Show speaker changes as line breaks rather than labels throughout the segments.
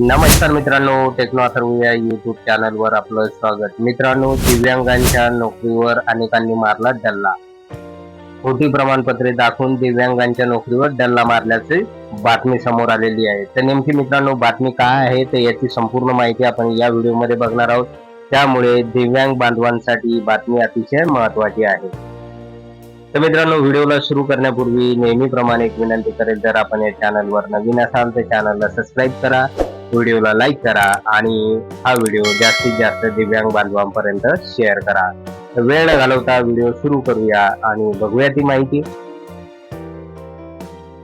नमस्कार मित्रांनो टेक्नो अथर्व या युट्यूब चॅनलवर आपलं स्वागत. मित्रांनो दिव्यांगांच्या नोकरीवर अनेकांनी मारला डल्ला. खोटी प्रमाणपत्रे दाखवून दिव्यांगांच्या नोकरीवर डल्ला मारल्याची बातमी समोर आलेली आहे. तर नेमकी मित्रांनो बातमी काय आहे तर याची संपूर्ण माहिती आपण या व्हिडिओमध्ये बघणार आहोत. त्यामुळे दिव्यांग बांधवांसाठी ही बातमी अतिशय महत्वाची आहे. तर मित्रांनो व्हिडिओला सुरू करण्यापूर्वी नेहमीप्रमाणे एक विनंती करेल जर आपण या चॅनलवर नवीन असाल तर चॅनलला सबस्क्राईब करा. व्हिडिओला लाईक करा आणि हा व्हिडिओ जास्तीत जास्त दिव्यांग बांधवांपर्यंत शेअर करा. वेळ न घालवता व्हिडिओ सुरू करूया आणि बघूया ती माहिती.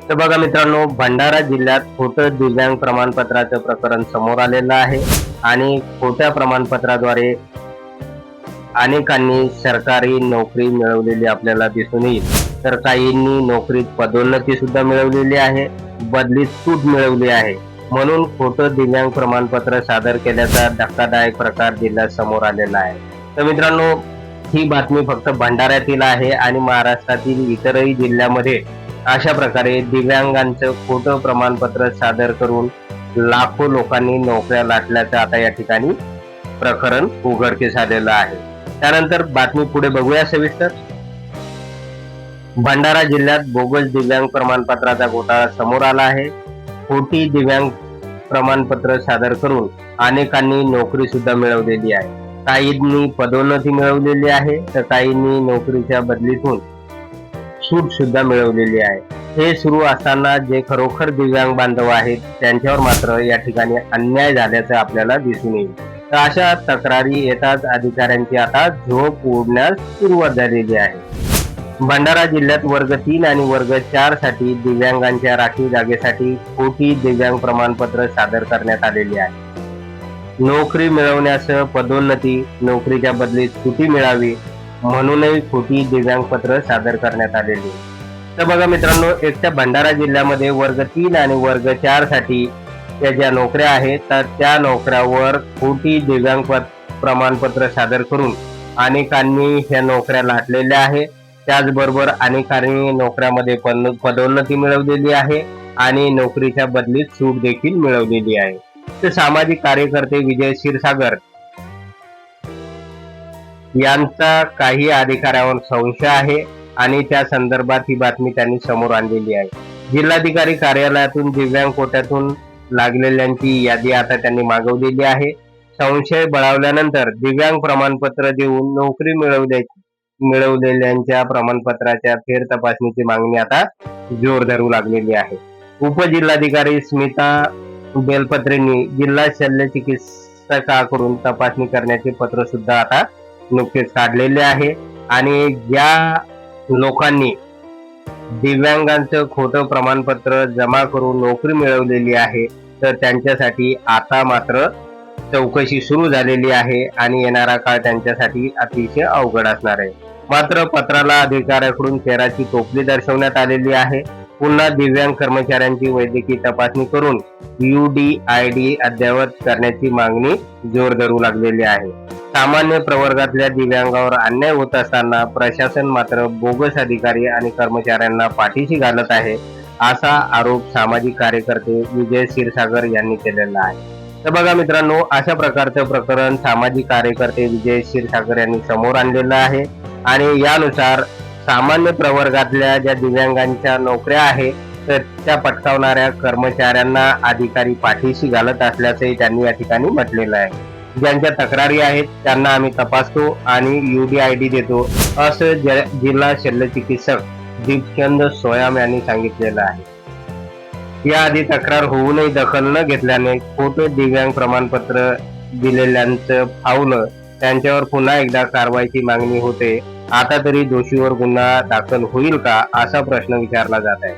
तर बघा मित्रांनो भंडारा जिल्ह्यात खोटं दिव्यांग प्रमाणपत्राचं प्रकरण समोर आलेलं आहे आणि खोट्या प्रमाणपत्राद्वारे अनेकांनी सरकारी नोकरी मिळवलेली आपल्याला दिसून येईल. तर काहींनी नोकरीत पदोन्नती सुद्धा मिळवलेली आहे बदलीत सूट मिळवली आहे. म्हणून खोटं दिव्यांग प्रमाणपत्र सादर केल्याचा धक्कादायक प्रकार जिल्ह्यात समोर आलेला आहे. तर मित्रांनो ही बातमी फक्त भंडाऱ्यातील आहे आणि महाराष्ट्रातील इतरही जिल्ह्यामध्ये अशा प्रकारे दिव्यांगांचं खोटं प्रमाणपत्र सादर करून लाखो लोकांनी नोकऱ्या लाटल्याचं आता या ठिकाणी प्रकरण उघडकीस आलेलं आहे. त्यानंतर बातमी पुढे बघूया सविस्तर. भंडारा जिल्ह्यात बोगस दिव्यांग प्रमाणपत्राचा घोटाळा समोर आला आहे. खोटी दिव्यांग प्रमाणपत्र सादर करून अनेकांनी नोकरी सुद्धा मिळवलेली आहे. काहींनी पदोन्नती मिळवलेली आहे तर काहींनी नोकरीच्या बदलीतून सूट सुद्धा मिळवलेली आहे. हे सुरू असताना जे खरोखर दिव्यांग बांधव आहेत त्यांच्यावर मात्र या ठिकाणी अन्याय झाल्याचं आपल्याला दिसून येईल. तर अशा तक्रारी येताच अधिकाऱ्यांची आता झोप उडण्यास सुरुवात झालेली आहे. भंडारा जिल्ह्यात वर्ग तीन आणि वर्ग चारसाठी दिव्यांगांच्या राखीव जागेसाठी खोटी दिव्यांग प्रमाणपत्र सादर करण्यात आलेली आहे. नोकरी मिळवण्यास पदोन्नती नोकरीच्या बदलीत सुटी मिळावी म्हणूनही खोटी दिव्यांग पत्र सादर करण्यात आलेली तर बघा मित्रांनो एकट्या भंडारा जिल्ह्यामध्ये वर्ग तीन आणि वर्ग चारसाठी त्या ज्या नोकऱ्या आहेत तर त्या नोकऱ्यावर खोटी दिव्यांग प्रमाणपत्र सादर करून अनेकांनी ह्या नोकऱ्या लाटलेल्या आहे त्याचबरोबर अनेकांनी नोकऱ्यामध्ये पण पदोन्नती मिळवलेली आहे आणि नोकरीच्या बदलीत सूट देखील मिळवलेली आहे. तर सामाजिक कार्यकर्ते विजय क्षीरसागर यांचा काही अधिकाऱ्यावर संशय आहे आणि त्या संदर्भात ही बातमी त्यांनी समोर आणलेली आहे. जिल्हाधिकारी कार्यालयातून दिव्यांग कोट्यातून लागलेल्यांची यादी आता त्यांनी मागवलेली आहे. संशय बळावल्यानंतर दिव्यांग प्रमाणपत्र देऊन नोकरी मिळवल्याची मिळवलेल्यांच्या प्रमाणपत्राच्या फेर तपासणीची मागणी आता जोर धरू लागलेली आहे. उपजिल्हाधिकारी स्मिता बेलपत्रेंनी जिल्हा शल्य चिकित्सकाकडून तपासणी करण्याचे पत्र सुद्धा आता नुकतेच काढलेले आहे आणि ज्या लोकांनी दिव्यांगांचं खोटं प्रमाणपत्र जमा करून नोकरी मिळवलेली आहे तर त्यांच्यासाठी आता मात्र चौकशी सुरू झालेली आहे आणि येणारा काळ त्यांच्यासाठी अतिशय अवघड असणार आहे. मात्र पत्राला अधिकाऱ्याकडून फेराची टोपली दर्शवण्यात आलेली आहे. पुन्हा दिव्यांग कर्मचाऱ्यांची वैद्यकीय तपासणी करून यू डी आय डी अद्ययावत करण्याची मागणी जोर धरू लागलेली आहे. सामान्य प्रवर्गातल्या दिव्यांगावर अन्याय होत असताना प्रशासन मात्र बोगस अधिकारी आणि कर्मचाऱ्यांना पाठीशी घालत आहे असा आरोप सामाजिक कार्यकर्ते विजय क्षीरसागर यांनी केलेला आहे. तर बघा मित्रांनो अशा प्रकारचं प्रकरण सामाजिक कार्यकर्ते विजय क्षीरसागर यांनी समोर आणलेलं आहे. आणि यानुसार सामान्य प्रवर्गातल्या ज्या दिव्यांगांच्या नोकऱ्या आहेत तर त्या पटकावणाऱ्या कर्मचाऱ्यांना अधिकारी पाठीशी घालत असल्याचंही त्यांनी या ठिकाणी म्हटलेलं आहे. ज्यांच्या तक्रारी आहेत त्यांना आम्ही तपासतो आणि यूडीआयडी देतो असं जिल्हा शल्य चिकित्सक दीपचंद सोयाम यांनी सांगितलेलं आहे. याआधी तक्रार होऊनही दखल न घेतल्याने खोटे दिव्यांग प्रमाणपत्र दिलेल्यांचं फावलं त्यांच्यावर पुन्हा एकदा कारवाईची मागणी होते आता तरी दोषीवर गुन्हा दाखल होईल का असा प्रश्न विचारला जात आहे.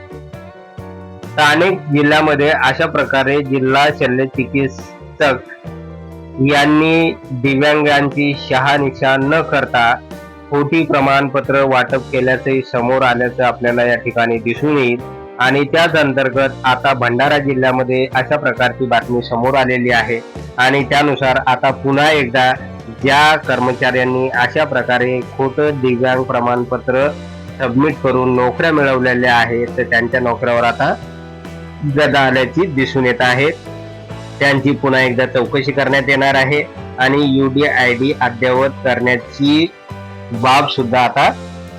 तर अनेक जिल्ह्यामध्ये अशा प्रकारे जिल्हा शल्य चिकित्सक यांनी दिव्यांगांची शहानिशा न करता खोटी प्रमाणपत्र वाटप केल्याचे समोर आल्याचं आपल्याला या ठिकाणी दिसून येईल. आणि त्याच अंतर्गत आता भंडारा जिल्ह्यामध्ये अशा प्रकारची बातमी समोर आलेली आहे. आणि त्यानुसार आता पुन्हा एकदा या कर्मचाऱ्यांनी अशा प्रकारे खोटं दिव्यांग प्रमाणपत्र सबमिट करून नोकऱ्या मिळवलेल्या आहेत तर त्यांच्या नोकऱ्यावर आता गदा आल्याची दिसून येत आहे त्यांची पुन्हा एकदा चौकशी करण्यात येणार आहे आणि युडी आय डी अद्ययावत करण्याची बाब सुद्धा आता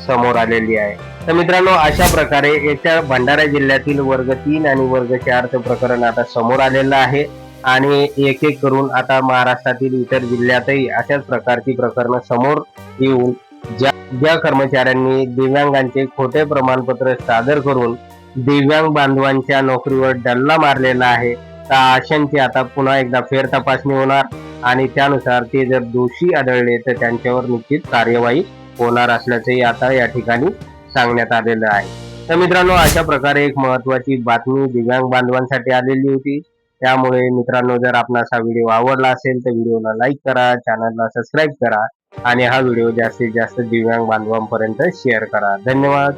समोर आलेली आहे. तर मित्रांनो अशा प्रकारे याच्या भंडारा जिल्ह्यातील वर्ग तीन आणि वर्ग चारचं प्रकरण आता समोर आलेलं आहे. आणि एक एक करून आता महाराष्ट्रातील इतर जिल्ह्यातही अशाच प्रकारची प्रकरणं समोर येऊन ज्या ज्या कर्मचाऱ्यांनी दिव्यांगांचे खोटे प्रमाणपत्र सादर करून दिव्यांग बांधवांच्या नोकरीवर डल्ला मारलेला आहे त्या आशांची आता पुन्हा एकदा फेर तपासणी होणार आणि त्यानुसार ते जर दोषी आढळले तर त्यांच्यावर निश्चित कार्यवाही होणार असल्याचंही आता या ठिकाणी सांगण्यात आलेलं आहे. तर मित्रांनो अशा प्रकारे एक महत्वाची बातमी दिव्यांग बांधवांसाठी आलेली होती. त्यामुळे मित्रांनो जर आपणास हा व्हिडिओ आवडला असेल तर व्हिडिओला लाईक करा चॅनलला सबस्क्राईब करा आणि हा व्हिडिओ जास्तीत जास्त दिव्यांग बांधवांपर्यंत शेअर करा. धन्यवाद.